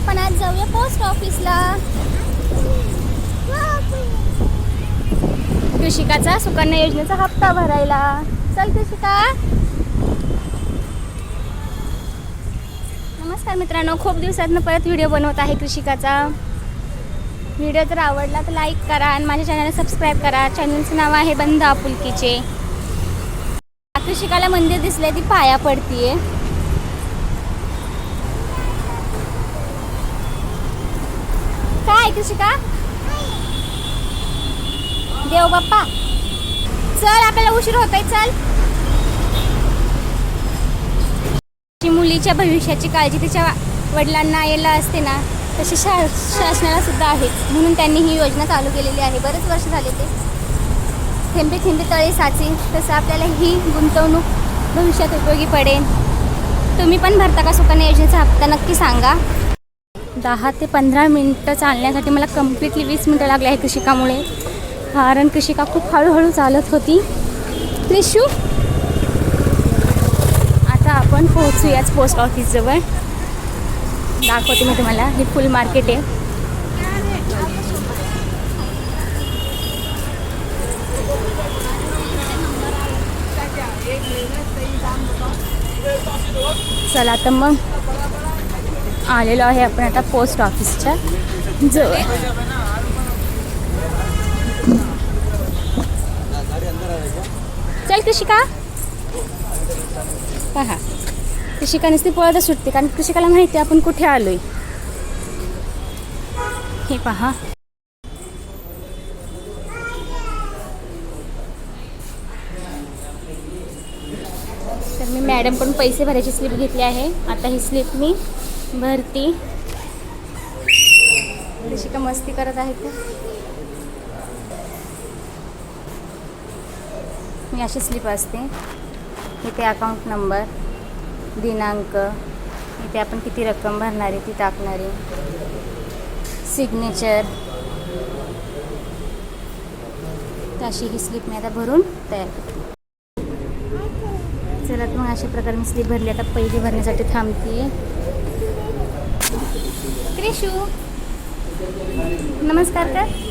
आपण आज जाऊया पोस्ट ऑफिसला कृषिकाचा सुकन्या योजनेचा हप्ता भरायला. चल कृषिका. नमस्कार मित्रांनो खूप दिवसातनं परत व्हिडिओ बनवत आहे कृषिकाचा. व्हिडिओ जर आवडला तर लाईक करा आणि माझ्या चॅनलला सबस्क्राईब करा. चॅनलचं नाव आहे बंद आपुलकीचे. कृषिकाला मंदिर दिसले ती पाया पडतीये. काय कृषिका देव बाप्पा. चल आपल्याला उशीर होतोय चल. मुलीच्या भविष्याची काळजी तिच्या वडिलांना यायला असते ना तशी शा शासनाला सुद्धा आहे. म्हणून त्यांनी ही योजना चालू केलेली आहे. बरेच वर्ष झाले ते. थेंबे थेंबे तळे साचे. तसं आपल्याला ही गुंतवणूक भविष्यात उपयोगी पडेल. तुम्ही पण भरता का सुकन्या योजनेचा हप्ता? नक्की सांगा. दहा ते पंधरा मिनटं चालण्यासाठी मला कम्प्लिटली वीस मिनटं लागले आहे कृषिकामुळे. कारण कृषिका खूप हळूहळू चालत होती. निशू? आता आपण पोहोचूयाच पोस्ट ऑफिसजवळ दाखवते मी तुम्हाला. हे फुल मार्केट आहे. चला तर मग आलेलो आहे आपण आता पोस्ट ऑफिसच्या जवळ. चल कृषिका. पहा. कृषिका नुसती पळतच सुटते कारण कृषिकाला माहिती आहे आपण कुठे आलोय. हे पहा. तर मी मॅडमकडून पैसे भरायची स्लिप घेतली आहे. आता ही स्लिप मी भरती. का मस्ती करत आहे ते? मी अशी स्लिप असते. इथे अकाउंट नंबर दिनांक इथे आपण किती रक्कम भरणार आहे ती टाकणार आहे. सिग्नेचर अशी ही स्लिप मी आता भरून तयार करते. चला मग अशा प्रकारे मी स्लिप भरली. आता पहिली भरण्यासाठी थांबते त्रिशू. नमस्कार कर.